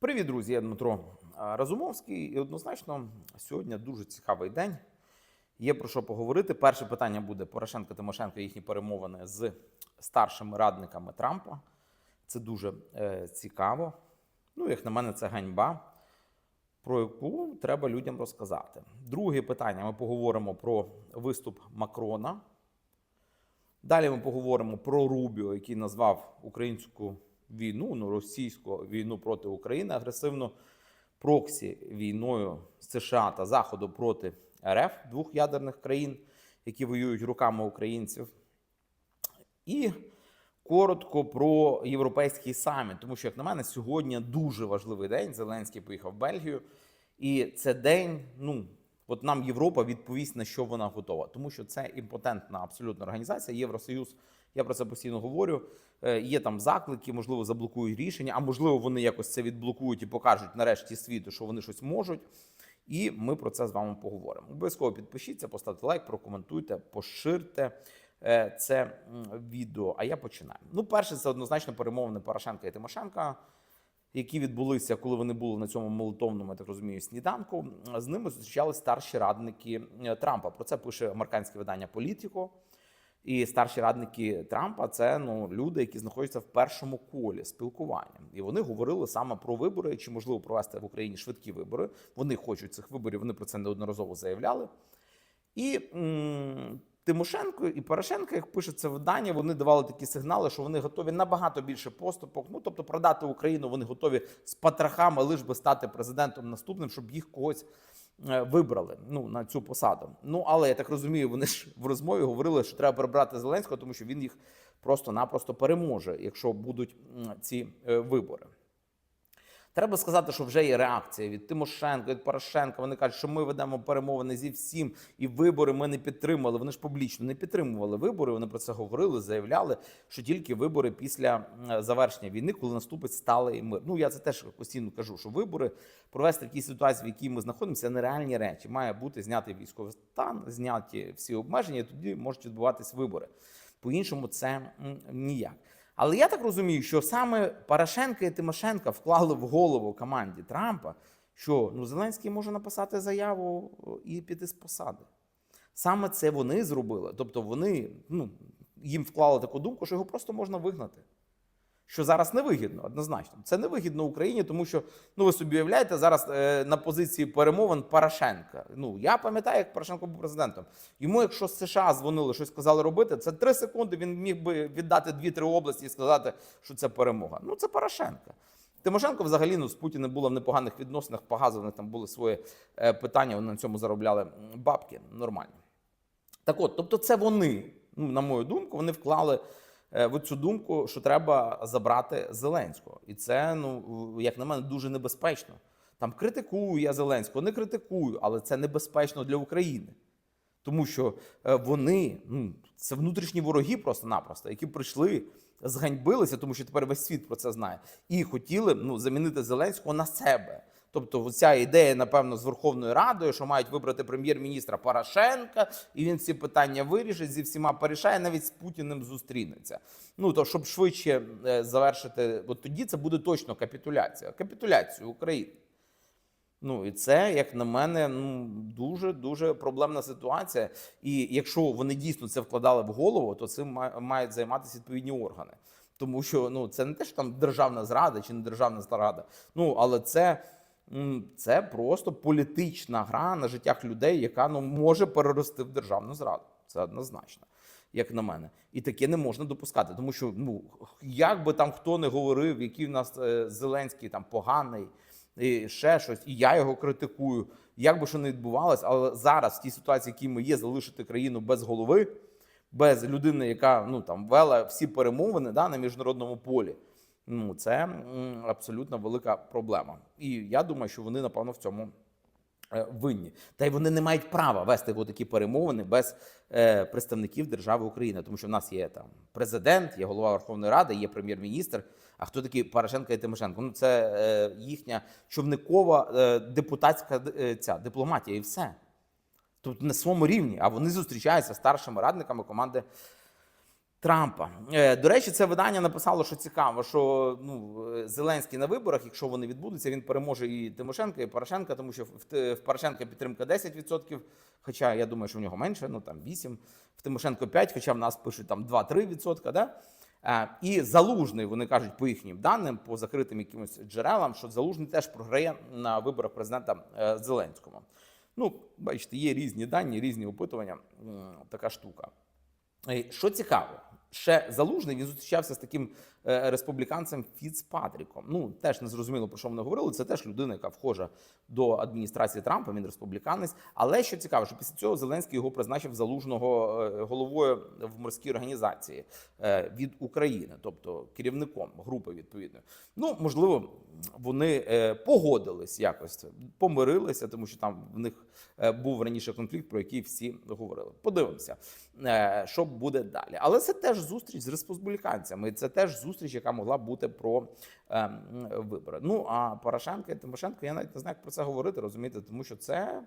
Привіт, друзі, я Дмитро Разумовський. І однозначно сьогодні дуже цікавий день. Є про що поговорити. Перше питання буде Порошенко Тимошенко, їхні перемовини з старшими радниками Трампа. Це дуже е, цікаво. Ну, як на мене, це ганьба, про яку треба людям розказати. Друге питання: ми поговоримо про виступ Макрона. Далі ми поговоримо про Рубіо, який назвав українську війну, ну російську війну проти України агресивно проксі війною США та Заходу проти РФ двох ядерних країн, які воюють руками українців. І коротко про європейський саміт, тому що, як на мене, сьогодні дуже важливий день. Зеленський поїхав в Бельгію, і це день, ну. От нам Європа відповість на що вона готова, тому що це імпотентна абсолютно організація. Євросоюз, я про це постійно говорю. Е, Є там заклики, можливо, заблокують рішення, а можливо, вони якось це відблокують і покажуть нарешті світу, що вони щось можуть. І ми про це з вами поговоримо. Обов'язково підпишіться, поставте лайк, прокоментуйте, поширте е, це відео. А я починаю. Ну, перше, це однозначно перемовини Порошенка і Тимошенка які відбулися, коли вони були на цьому молитовному, я так розумію, сніданку. З ними зустрічались старші радники е, Трампа. Про це пише американське видання Політіко. І старші радники Трампа це ну люди, які знаходяться в першому колі спілкування, і вони говорили саме про вибори, чи можливо провести в Україні швидкі вибори. Вони хочуть цих виборів. Вони про це неодноразово заявляли. І Тимошенко і Порошенко, як пише це видання, вони давали такі сигнали, що вони готові набагато більше поступок. Ну тобто, продати Україну вони готові з патрахами, лиш би стати президентом наступним, щоб їх когось е, вибрали ну на цю посаду. Ну але я так розумію, вони ж в розмові говорили, що треба прибрати Зеленського, тому що він їх просто-напросто переможе, якщо будуть ці е, вибори. Треба сказати, що вже є реакція від Тимошенко, від Порошенка. Вони кажуть, що ми ведемо перемовини зі всім, і вибори ми не підтримали. Вони ж публічно не підтримували вибори. Вони про це говорили, заявляли, що тільки вибори після завершення війни, коли наступить сталий мир. Ну я це теж постійно кажу, що вибори провести в такій ситуації, в якій ми знаходимося, нереальні речі. Має бути знятий військовий стан, зняті всі обмеження, і тоді можуть відбуватись вибори. По-іншому це ніяк. Але я так розумію, що саме Порошенка і Тимошенка вклали в голову команді Трампа, що ну Зеленський може написати заяву і піти з посади. Саме це вони зробили. Тобто вони ну, їм вклали таку думку, що його просто можна вигнати. Що зараз невигідно, однозначно. Це невигідно Україні, тому що ну ви собі уявляєте зараз е, на позиції перемовин Порошенка. Ну я пам'ятаю, як Порошенко був президентом. Йому, якщо з США дзвонили, щось сказали робити, це три секунди. Він міг би віддати дві-три області і сказати, що це перемога. Ну це Порошенка. Тимошенко взагалі ну, з Путіним було в непоганих відносинах. По там були свої е, питання. Вони на цьому заробляли бабки нормально. Так от, тобто, це вони, ну, на мою думку, вони вклали цю думку, що треба забрати Зеленського. І це, ну, як на мене, дуже небезпечно. Там критикую я Зеленського, не критикую, але це небезпечно для України. Тому що е, вони ну, це внутрішні вороги просто-напросто, які прийшли, зганьбилися, тому що тепер весь світ про це знає, і хотіли ну, замінити Зеленського на себе. Тобто, ця ідея, напевно, з Верховною Радою, що мають вибрати прем'єр-міністра Порошенка, і він ці питання вирішить, зі всіма порішає, навіть з Путіним зустрінеться. Ну то щоб швидше е, завершити, от тоді це буде точно капітуляція. Капітуляцію України. Ну і це, як на мене, ну дуже дуже проблемна ситуація. І якщо вони дійсно це вкладали в голову, то цим мають займатися відповідні органи. Тому що ну це не те, що там державна зрада чи не державна зрада. Ну але це, це просто політична гра на життях людей, яка ну може перерости в державну зраду. Це однозначно. Як на мене, і таке не можна допускати, тому що ну як би там хто не говорив, який в нас е, Зеленський там поганий, і ще щось, і я його критикую. Як би що не відбувалось, але зараз в тій ситуації, в якій ми є, залишити країну без голови, без людини, яка ну там вела всі перемовини да, на міжнародному полі. Ну це абсолютно велика проблема. І я думаю, що вони напевно в цьому е, винні. Та й вони не мають права вести такі перемовини без е, представників держави України, тому що в нас є там президент, є голова Верховної Ради, є прем'єр-міністр. А хто такі Порошенко і Тимошенко? Ну це е, їхня човникова е, депутатська е, ця дипломатія, і все. Тобто на своєму рівні, а вони зустрічаються старшими радниками команди Трампа. Е, До речі, це видання написало, що цікаво, що ну, е, Зеленський на виборах, якщо вони відбудуться, він переможе і Тимошенка, і Порошенка, тому що в, Порошенка підтримка 10%, хоча я думаю, що в нього менше, ну там 8%, в Тимошенко 5%, хоча в нас пишуть там 2-3%. Да? Е, І залужний, вони кажуть, по їхнім даним, по закритим якимось джерелам, що залужний теж програє на виборах президента Зеленському. Ну, бачите, є різні дані, різні опитування. Така штука. Що цікаво, ще залужний він зустрічався з таким е, республіканцем Фіцпатріком. Ну теж не зрозуміло про що вони говорили. Це теж людина, яка вхожа до адміністрації Трампа. Він республіканець. Але що цікаво, що після цього Зеленський його призначив залужного е, головою в морській організації е, від України, тобто керівником групи відповідно. Ну можливо, вони погодились якось, помирилися, тому що там в них був раніше конфлікт, про який всі говорили. Подивимося, що буде далі. Але це теж зустріч з республіканцями. Це теж зустріч, яка могла бути про е, вибори. Ну а Порошенко і Тимошенко, я навіть не знаю, як про це говорити, розумієте, тому що це.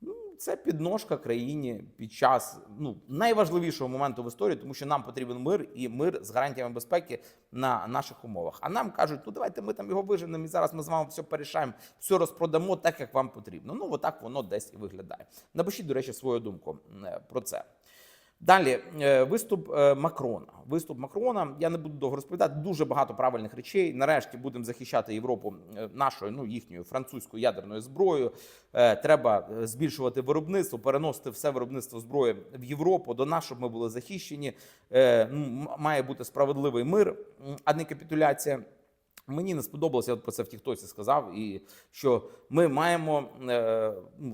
Ну, це підножка країні під час ну найважливішого моменту в історії, тому що нам потрібен мир і мир з гарантіями безпеки на наших умовах. А нам кажуть, ну давайте ми там його виженемо, і зараз ми з вами все порішаємо, все розпродамо так, як вам потрібно. Ну отак воно десь і виглядає. Напишіть, до речі, свою думку е, про це. Далі е, виступ е, Макрона. Виступ Макрона. Я не буду довго розповідати. Дуже багато правильних речей. Нарешті будемо захищати Європу е, нашою, ну їхньою французькою ядерною зброєю. Треба збільшувати виробництво, переносити все виробництво зброї в Європу до нас, щоб ми були захищені. Має бути справедливий мир, а не капітуляція. Мені не сподобалося, я про це в Тіктоці сказав, і що ми маємо е,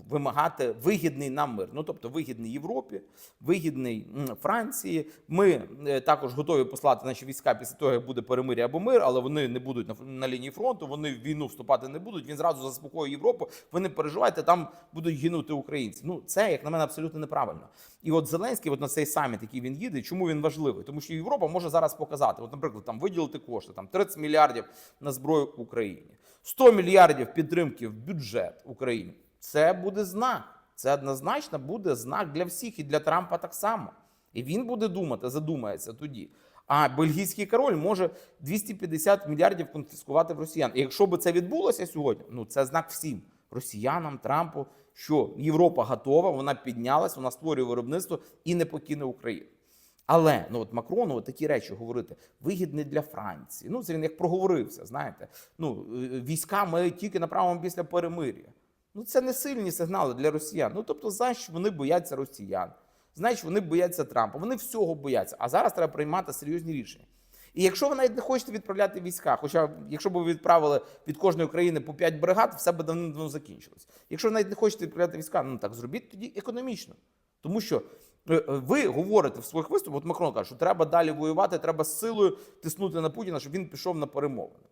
вимагати вигідний нам мир. Ну тобто вигідний Європі, вигідний Франції. Ми е, також готові послати наші війська після того, як буде перемир'я або мир, але вони не будуть на, на лінії фронту, вони в війну вступати не будуть. Він зразу заспокоює Європу. Ви не переживайте, там будуть гинути українці. Ну це як на мене абсолютно неправильно. І от Зеленський, от на цей саміт, який він їде, чому він важливий? Тому що Європа може зараз показати, от, наприклад, там виділити кошти, там 30 мільярдів на зброю Україні, 100 мільярдів підтримки в бюджет Україні. Це буде знак. Це однозначно буде знак для всіх і для Трампа так само. І він буде думати, задумається тоді. А бельгійський король може 250 мільярдів конфіскувати в росіян. І якщо би це відбулося сьогодні, ну це знак всім росіянам, Трампу, що Європа готова, вона піднялась, вона створює виробництво і не покине Україну. Але ну от Макрону такі речі говорити вигідні для Франції. Ну це він як проговорився. Знаєте, ну е, війська ми тільки направимо після перемир'я. Ну це не сильні сигнали для росіян. Ну тобто, значить, вони бояться росіян, значить, вони бояться Трампа. Вони всього бояться. А зараз треба приймати серйозні рішення. І якщо ви навіть не хочете відправляти війська, хоча якщо б ви відправили від кожної країни по 5 бригад, все б давно закінчилось. Якщо ви навіть не хочете відправляти війська, ну так зробіть тоді економічно. Тому що е, е, ви говорите в своїх виступах, от Макрон каже, що треба далі воювати, треба силою тиснути на Путіна, щоб він пішов на перемовини.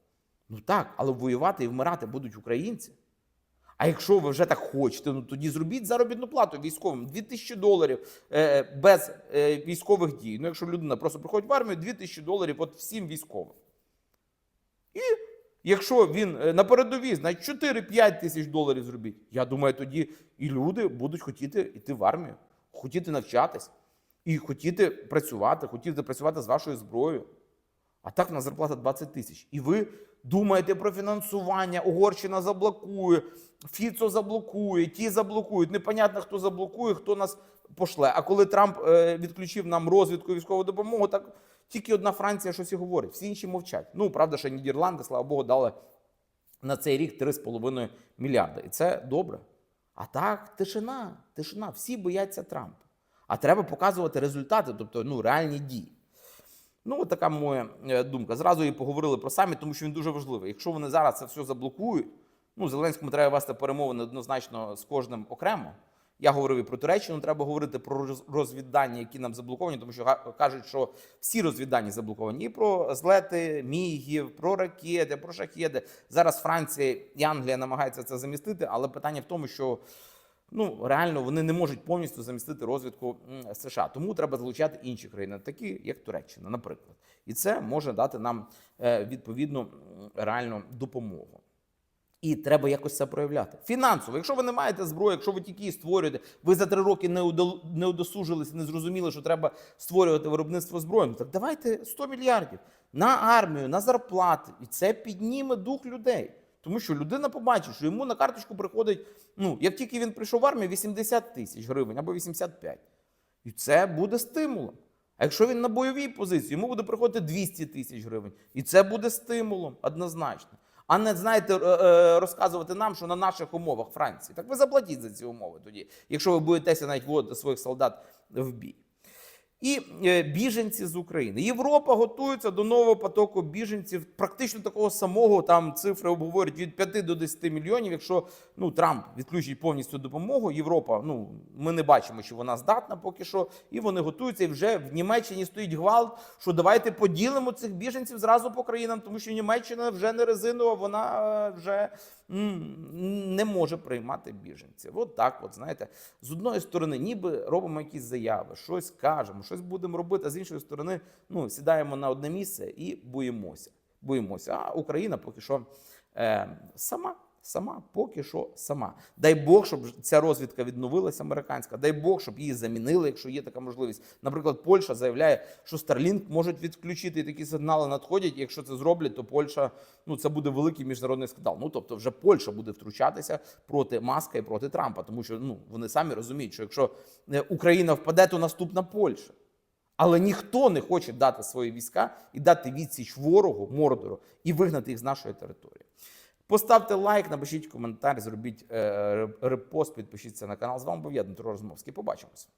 Ну так, але воювати і вмирати будуть українці. А якщо ви вже так хочете, ну тоді зробіть заробітну плату військовим 2000 доларів е, без е, військових дій. Ну, якщо людина просто приходить в армію, 2000 доларів от всім військовим. І якщо він е, на передовій, значить 4-5 тисяч доларів зробіть. Я думаю, тоді і люди будуть хотіти йти в армію, хотіти навчатись, і хотіти працювати, хотіти працювати з вашою зброєю. А так на зарплата 20 тисяч. І ви думаєте про фінансування, Угорщина заблокує, Фіцо заблокує, ті заблокують. Непонятно, хто заблокує, хто нас пошле. А коли Трамп е, відключив нам розвідку військову допомогу, так тільки одна Франція щось і говорить, всі інші мовчать. Ну, правда, що Нідерланди, слава Богу, дали на цей рік 3,5 мільярда. І це добре. А так, тишина, тишина. Всі бояться Трампа. А треба показувати результати, тобто ну, реальні дії. Ну, от така моя е, думка. Зразу і поговорили про саміт, тому що він дуже важливий. Якщо вони зараз це все заблокують, ну Зеленському треба вести перемовини однозначно з кожним окремо. Я говорив і про Туреччину, треба говорити про роз- розвіддані, які нам заблоковані, тому що кажуть, що всі розвіддані заблоковані. І про злети мігів, про ракети, про шахеди. Зараз Франція і Англія намагаються це замістити, але питання в тому, що ну реально вони не можуть повністю замістити розвідку США. Тому треба залучати інші країни, такі як Туреччина, наприклад. І це може дати нам е, відповідну реальну допомогу. І треба якось це проявляти. Фінансово, якщо ви не маєте зброї, якщо ви тільки її створюєте, ви за три роки не, не удосужилися, не зрозуміли, що треба створювати виробництво зброї. Ну, так давайте 100 мільярдів на армію, на зарплати. І це підніме дух людей. Тому що людина побачить, що йому на карточку приходить, ну, як тільки він прийшов в армію, 80 тисяч гривень або 85. І це буде стимулом. А якщо він на бойовій позиції, йому буде приходити 200 тисяч гривень. І це буде стимулом однозначно. А не знаєте, е, е, розказувати нам, що на наших умовах Франції. Так ви заплатіть за ці умови тоді, якщо ви будетеся навіть вводити своїх солдат в бій. І е, біженці з України. Європа готується до нового потоку біженців, практично такого самого. Там цифри обговорюють від 5 до 10 мільйонів. Якщо ну Трамп відключить повністю допомогу, Європа, ну ми не бачимо, що вона здатна поки що, і вони готуються. І вже в Німеччині стоїть гвалт, що давайте поділимо цих біженців зразу по країнам, тому що Німеччина вже не резинова, вона е, вже не може приймати біженців. От так, от знаєте, з одної сторони, ніби робимо якісь заяви, щось кажемо, щось будемо робити, а з іншої сторони, ну сідаємо на одне місце і боїмося. Боїмося. А Україна поки що е, сама. Сама поки що сама. Дай Бог, щоб ця розвідка відновилася американська. Дай Бог, щоб її замінили, якщо є така можливість. Наприклад, Польща заявляє, що Starlink можуть відключити і такі сигнали надходять. Якщо це зроблять, то Польща ну це буде великий міжнародний скандал. Ну тобто, вже Польща буде втручатися проти Маска і проти Трампа, тому що ну вони самі розуміють, що якщо е, Україна впаде, то наступна Польща. Але ніхто не хоче дати свої війська і дати відсіч ворогу, мордору і вигнати їх з нашої території. Поставте лайк, напишіть коментар, зробіть е, репост, підпишіться на канал. З вами був я, Дмитро Розмовський. Побачимось.